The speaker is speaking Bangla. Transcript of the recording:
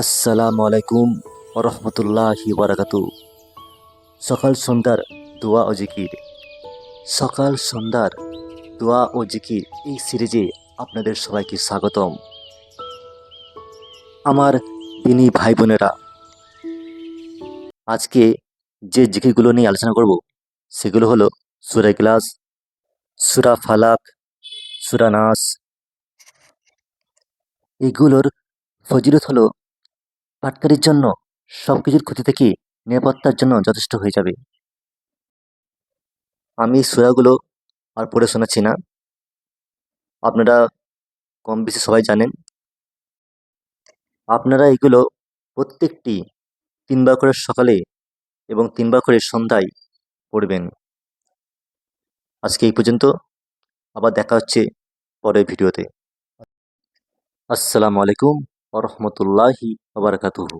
আসসালামু আলাইকুম রহমতুল্লাহি বারাকাতু। সকাল সন্ধ্যার দোয়া ও জিকির। সকাল সন্ধ্যার দোয়া ও জিকির এই সিরিজে আপনাদের সবাইকে স্বাগতম। আমার দিনী ভাই বোনেরা আজকে যে জিকিরগুলো নিয়ে আলোচনা করব, সেগুলো হলো সুরা গ্লাস সুরা ফালাক, সুরা নাস। এগুলোর ফজিলত হলো পাটকারির জন্য সব কিছুর ক্ষতি থেকে নিরাপত্তার জন্য যথেষ্ট হয়ে যাবে। আমি সুরাগুলো আর পড়ে শোনাচ্ছি না। আপনারা কম বেশি সবাই জানেন। আপনারা এগুলো প্রত্যেকটি তিনবার করে সকালে এবং তিনবার করে সন্ধ্যায় পড়বেন। আজকে এই পর্যন্ত। আবার দেখা হচ্ছে পরের ভিডিওতে। আসসালামু আলাইকুম। ওরহমতুল্লাহি আবরকাতুহু